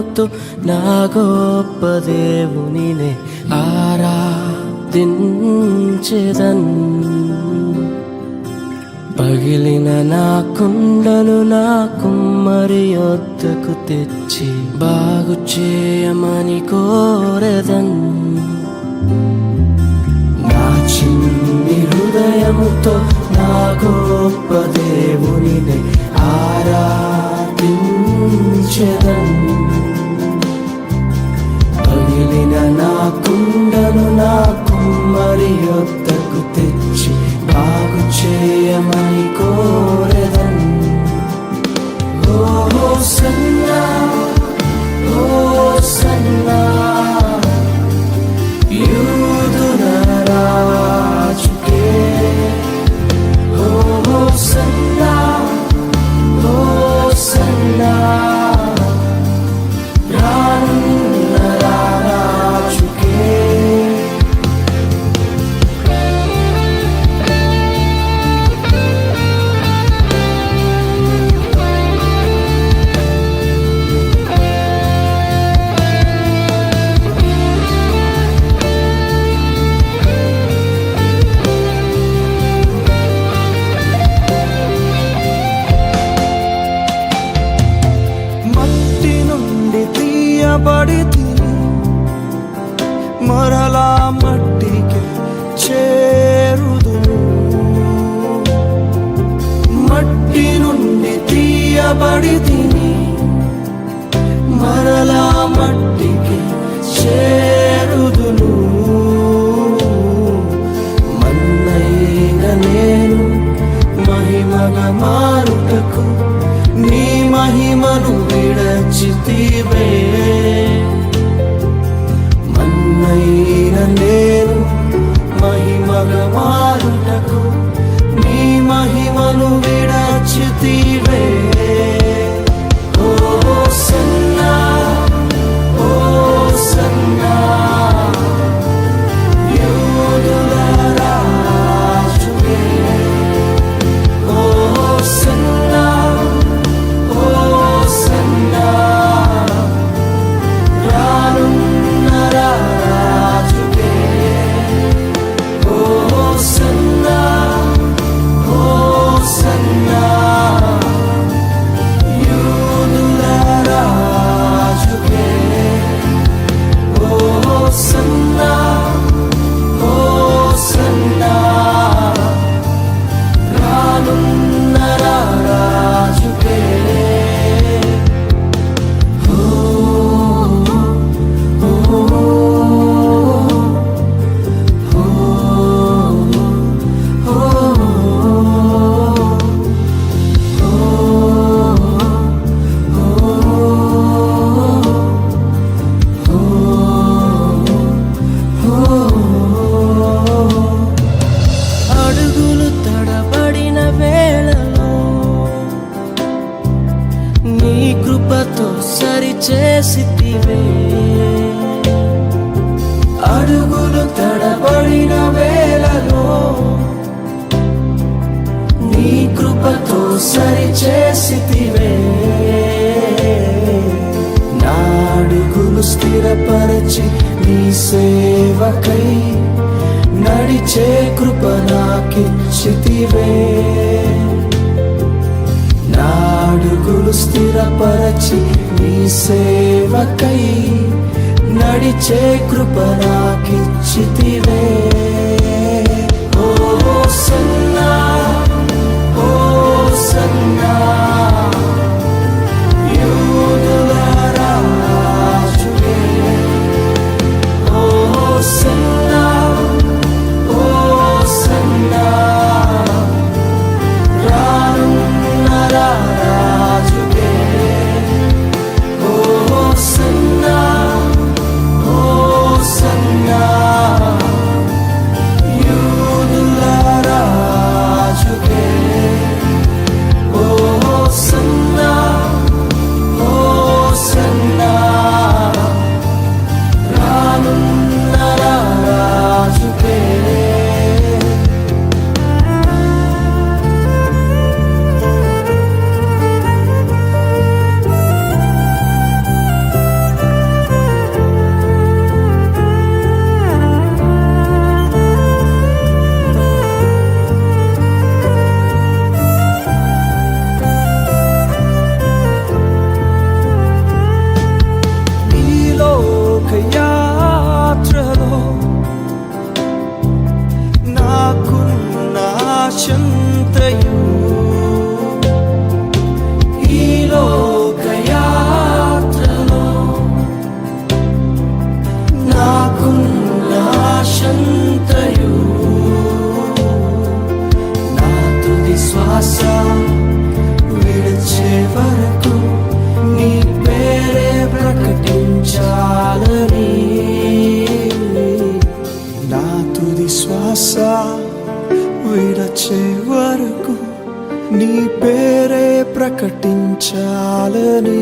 హృదయముతో నా గొప్ప దేవునినే ఆరాధించెదన్. పగిలిన నా కుండను నా కుమ్మరి వద్దకు తెచ్చి బాగు చేయమని కోరదన్. నా చిన్ని హృదయముతో నా గొప్ప తీయబడి మరలా మట్టికి చేరుదును మట్టి నుండి తీయబడి తిని మరలా మట్టికి చేరుదును మన్నైన నేను మహిమగా మారుటకు నీ మహిమను విడచితివే. మన్నైన నేను సరిచేసితివే అడుగులు తడబడిన వేళలో నీ కృపతో సరిచేసితివే. నా అడుగులు స్థిరపరచి నీ సేవకై నడిచే కృప నాకిచ్చితివే. అడుగులు స్థిరపరచి నీ సేవకై నడిచే కృప నాకిచ్చితివే. ఓ సన్నా ఓ సన్నా ప్రకటించాలని